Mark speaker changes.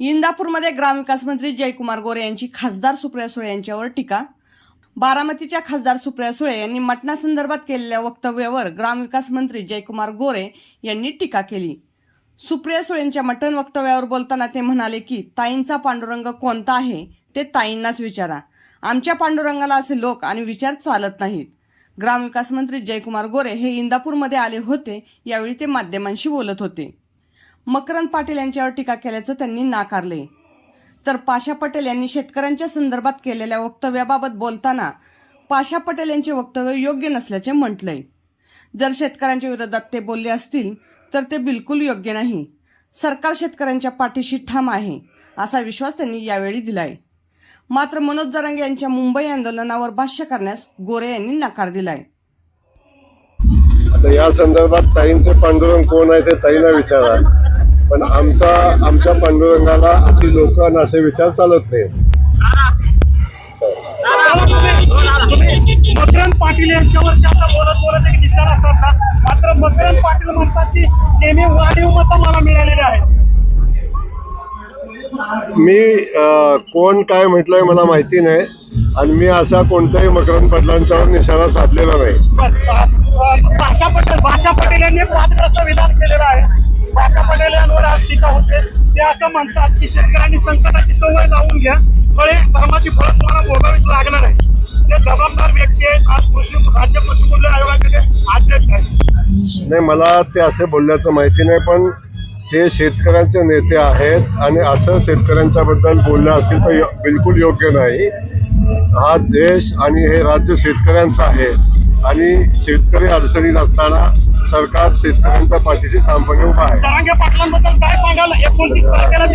Speaker 1: इंदापूरमध्ये ग्रामविकास मंत्री जयकुमार गोरे यांची खासदार सुप्रिया सुळे यांच्यावर टीका. बारामतीच्या खासदार सुप्रिया सुळे यांनी मटणासंदर्भात केलेल्या वक्तव्यावर ग्रामविकास मंत्री जयकुमार गोरे यांनी टीका केली. सुप्रिया सुळेंच्या मटण वक्तव्यावर बोलताना ते म्हणाले की ताईंचा पांडुरंग कोणता आहे ते ताईंनाच विचारा. आमच्या पांडुरंगाला असे लोक आणि विचार चालत नाहीत. ग्रामविकास मंत्री जयकुमार गोरे हे इंदापूरमध्ये आले होते यावेळी ते माध्यमांशी बोलत होते. मकरंद पाटील यांच्यावर टीका केल्याचं त्यांनी नाकारले. तर पाशा पटेल यांनी शेतकऱ्यांच्या संदर्भात केलेल्या वक्तव्याबाबत बोलताना पाशा पटेल यांचे वक्तव्य योग्य नसल्याचे म्हटलंय. जर शेतकऱ्यांच्या विरोधात ते बोलले असतील तर ते बिलकुल योग्य नाही. सरकार शेतकऱ्यांच्या पाठीशी ठाम आहे असा विश्वास त्यांनी यावेळी दिलाय. मात्र मनोज जरांगे यांच्या मुंबई आंदोलनावर भाष्य करण्यास गोरे यांनी नकार दिलाय.
Speaker 2: आता या संदर्भात ताईंचे पांडुरंग कोण आहे ते ताईंना विचारा. पण आमचा आमच्या पांडुरंगाला अशी लोक आणि असे विचार चालत नाही
Speaker 3: मकरंद पाटील यांच्यावरती आता बोलत बोलत एक निशाणा साधला. मात्र मकरंद पाटील म्हणतात की नेहमी वाढीव मतं मला मिळालेली आहेत.
Speaker 2: मी कोण काय म्हटलंय मला माहिती नाही आणि मी असा कोणत्याही मकरंद पाटलांच्यावर निशाणा साधलेला नाही.
Speaker 3: भाषा पटेल भाषा पटेल यांनी पटेल यांवर आज टीका होते. ते असं म्हणतात की शेतकऱ्यांनी संकटाची सवय लावून घ्या. फळे धर्माची फळ तुम्हाला भोगावीच लागणार आहे ते जबाबदार व्यक्ती आहेत. आज कृषी राज्य पशुमूल्य आयोगाकडे अध्यक्ष आहेत
Speaker 2: नाही मला ते असे बोलल्याचं माहिती नाही पण ते शेतकऱ्यांचे नेते आहेत आणि असं शेतकऱ्यांच्या बद्दल बोलणं असेल तर बिलकुल योग्य नाही. हा देश आणि हे राज्य शेतकऱ्यांचं आहे. आणि शेतकरी अडचणीत असताना सरकार शेतकऱ्यांच्या पाठीशी ठामपणे उभा आहे.
Speaker 3: जरांगे पाटलांबद्दल काय सांगाल? एकोणतीस तारखेला